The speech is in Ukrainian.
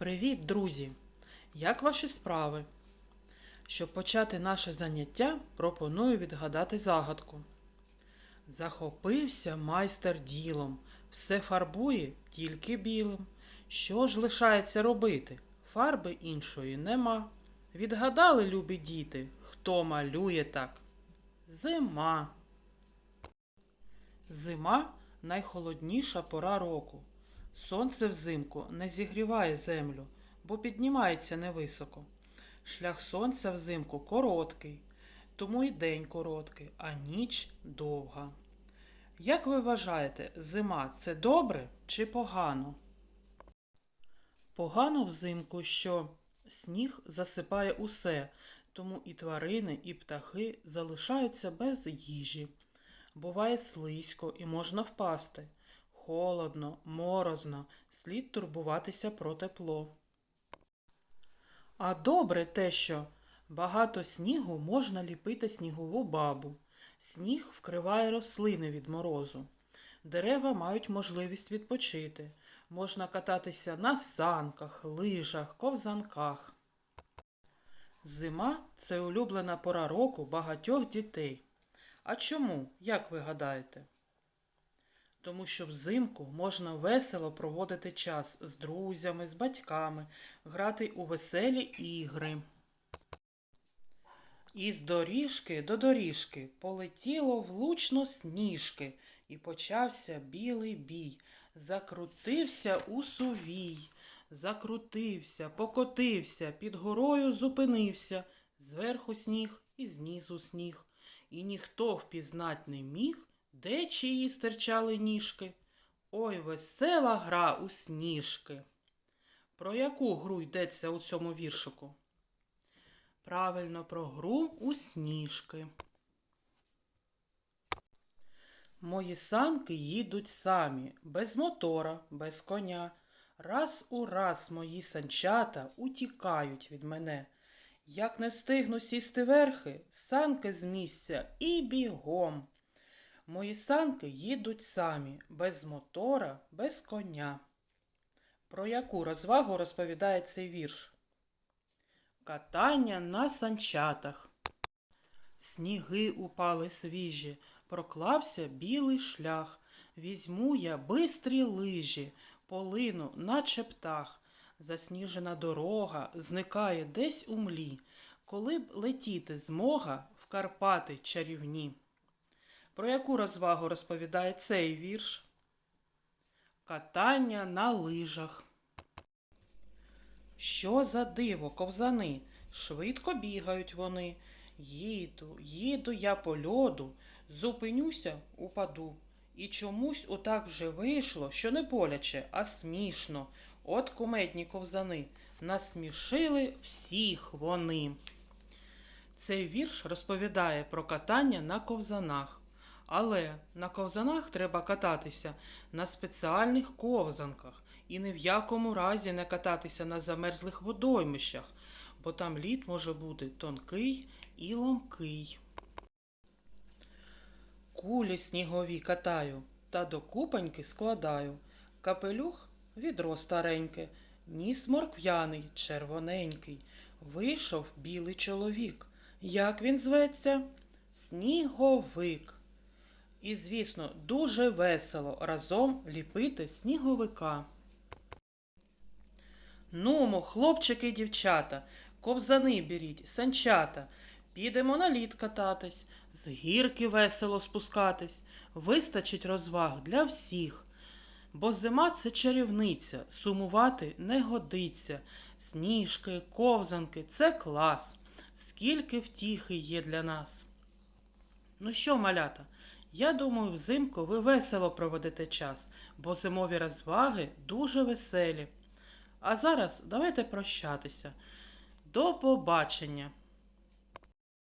Привіт, друзі! Як ваші справи? Щоб почати наше заняття, пропоную відгадати загадку. Захопився майстер ділом, все фарбує тільки білим. Що ж лишається робити? Фарби іншої нема. Відгадали, любі діти, хто малює так? Зима. Зима найхолодніша пора року. Сонце взимку не зігріває землю, бо піднімається невисоко. Шлях сонця взимку короткий, тому й день короткий, а ніч довга. Як ви вважаєте, зима це добре чи погано? Погано взимку, що сніг засипає усе, тому і тварини, і птахи залишаються без їжі. Буває слизько і можна впасти. Холодно, морозно, слід турбуватися про тепло. А добре те, що багато снігу можна ліпити снігову бабу. Сніг вкриває рослини від морозу. Дерева мають можливість відпочити. Можна кататися на санках, лижах, ковзанках. Зима це улюблена пора року багатьох дітей. А чому, як ви гадаєте? Тому що взимку можна весело проводити час з друзями, з батьками, грати у веселі ігри. Із доріжки до доріжки полетіло влучно сніжки, і почався білий бій. Закрутився у сувій, закрутився, покотився, під горою зупинився, зверху сніг і знизу сніг. І ніхто впізнать не міг, де чиї стирчали ніжки. Ой, весела гра у сніжки. Про яку гру йдеться у цьому віршику? Правильно, про гру у сніжки. Мої санки їдуть самі, без мотора, без коня. Раз у раз мої санчата утікають від мене. Як не встигну сісти верхи, санки з місця і бігом. Мої санки їдуть самі, без мотора, без коня. Про яку розвагу розповідає цей вірш? Катання на санчатах. Сніги упали свіжі, проклався білий шлях. Візьму я бистрі лижі, полину, наче птах. Засніжена дорога зникає десь у млі, коли б летіти змога в Карпати чарівні. Про яку розвагу розповідає цей вірш? Катання на лижах. Що за диво, ковзани? Швидко бігають вони. Їду, їду я по льоду, зупинюся, упаду. І чомусь отак вже вийшло, що не боляче, а смішно. От кумедні ковзани. Насмішили всіх вони. Цей вірш розповідає про катання на ковзанах. Але на ковзанах треба кататися на спеціальних ковзанках і ні в якому разі не кататися на замерзлих водоймищах, бо там лід може бути тонкий і ломкий. Кулі снігові катаю та до купаньки складаю. Капелюх відро стареньке, ніс морквяний, червоненький. Вийшов білий чоловік. Як він зветься? Сніговик. І, звісно, дуже весело разом ліпити сніговика. Нумо, хлопчики і дівчата, ковзани беріть, санчата. Підемо на лід кататись, з гірки весело спускатись. Вистачить розваг для всіх. Бо зима це чарівниця, сумувати не годиться. Сніжки, ковзанки це клас. Скільки втіхи є для нас. Ну що, малята? Я думаю, взимку ви весело проведете час, бо зимові розваги дуже веселі. А зараз давайте прощатися. До побачення!